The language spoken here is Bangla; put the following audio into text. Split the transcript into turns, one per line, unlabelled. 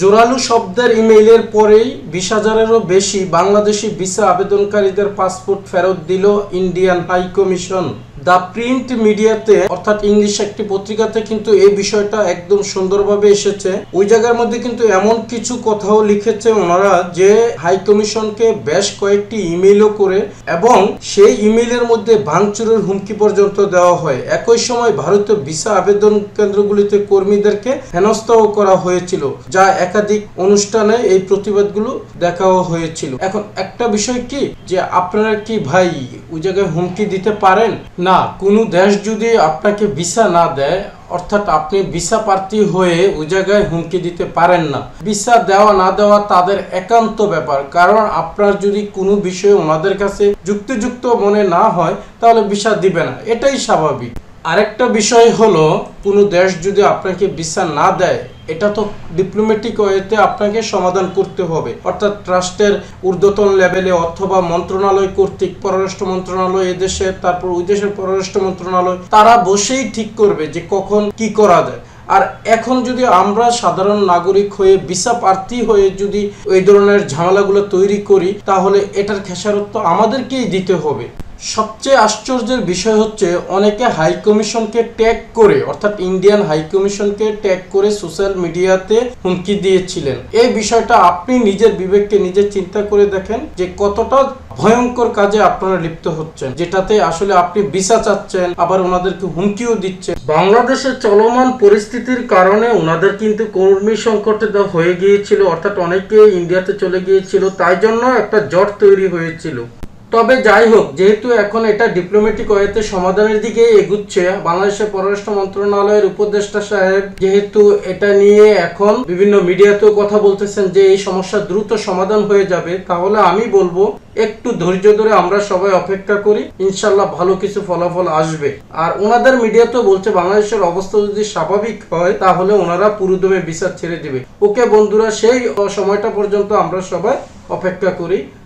জোরালো শব্দের ইমেইলের পরেই বিশ হাজারেরও বেশি বাংলাদেশি ভিসা আবেদনকারীদের পাসপোর্ট ফেরত দিল Indian high commission. The print মিডিয়াতে অর্থাৎ ইংলিশ একটি পত্রিকাতে কিন্তু এই বিষয়টা একদম সুন্দরভাবে এসেছে। ওই জায়গার মধ্যে কিন্তু এমন কিছু কথাও লিখেছে ওনারা যে হাই কমিশনকে বেশ কয়েকটি ইমেইলও করে এবং সেই ইমেইলের মধ্যে ভাঙচুরের হুমকি পর্যন্ত দেওয়া হয়। একই সময় ভারতীয় ভিসা আবেদন কেন্দ্রগুলিতে কর্মীদেরকে হেনস্থাও করা হয়েছিল, যা একাধিক অনুষ্ঠানে এই প্রতিবাদগুলো দেখাও হয়েছিল। এখন একটা বিষয় কি, যে আপনারা কি ভাই ওই জায়গায় হুমকি দিতে পারেন? না কোনো দেশ যদি আপনাকে ভিসা না দেয়, অর্থাৎ আপনি ভিসা প্রার্থী হয়ে ওই জায়গায় হুমকি দিতে পারেন না। ভিসা দেওয়া না দেওয়া তাদের একান্ত ব্যাপার। কারণ আপনার যদি কোনো বিষয়ে ওনাদের কাছে যুক্তিযুক্ত মনে না হয়, তাহলে ভিসা দিবে না। এটাই স্বাভাবিক। আরেকটা বিষয় হলো, কোনো দেশ যদি আপনাকে ভিসা না দেয়, এটা তো ডিপ্লোম্যাটিক ওয়েতে আপনাকে সমাধান করতে হবে। অর্থাৎ ট্রাস্টের ঊর্ধ্বতন লেভেলে অথবা মন্ত্রণালয় কর্তৃক পররাষ্ট্র মন্ত্রণালয় এদেশের তারপর ওই দেশের পররাষ্ট্র মন্ত্রণালয়, তারা বসেই ঠিক করবে যে কখন কি করা যায়। আর এখন যদি আমরা সাধারণ নাগরিক হয়ে ভিসা প্রার্থী হয়ে যদি এই ধরনের ঝামেলাগুলো তৈরি করি, তাহলে এটার খেসারত তো আমাদেরকেই দিতে হবে। সবচেয়ে আশ্চর্যের বিষয় হচ্ছে অনেকে হাই কমিশনকে ট্যাগ করে, অর্থাৎ ইন্ডিয়ান হাই কমিশনকে ট্যাগ করে সোশ্যাল মিডিয়াতে হুমকি দিয়েছিলেন। এই বিষয়টা আপনি নিজের বিবেককে নিজে চিন্তা করে দেখেন যে কতটা ভয়ঙ্কর কাজে আপনারা লিপ্ত হচ্ছেন, যেটাতে আসলে আপনি ভিসা চাচ্ছেন, আবার ওনাদেরকে হুমকিও দিচ্ছেন। বাংলাদেশের চলমান পরিস্থিতির কারণে ওনাদের কিন্তু কর্মী সংকটে হয়ে গিয়েছিল, অর্থাৎ অনেকে ইন্ডিয়াতে চলে গিয়েছিল, তাই জন্য একটা জট তৈরি হয়েছিল। তবে যাই হোক, যেহেতু এখন এটা ডিপ্লোম্যাটিক ওয়েতে সমাধানের দিকে এগুচ্ছে, বাংলাদেশের পররাষ্ট্র মন্ত্রণালয়ের উপদেষ্টা সাহেব যেহেতু এটা নিয়ে এখন বিভিন্ন মিডিয়াতেও কথা বলতেছেন যে এই সমস্যা দ্রুত সমাধান হয়ে যাবে, তাহলে আমি বলব একটু ধৈর্য ধরে আমরা সবাই অপেক্ষা করি, ইনশাল্লাহ ভালো কিছু ফলাফল আসবে। আর ওনাদের মিডিয়াতেও বলছে, বাংলাদেশের অবস্থা যদি স্বাভাবিক হয়, তাহলে ওনারা পুরোদমে বিচার ছেড়ে দিবে। ওকে বন্ধুরা, সেই সময়টা পর্যন্ত আমরা সবাই অপেক্ষা করি।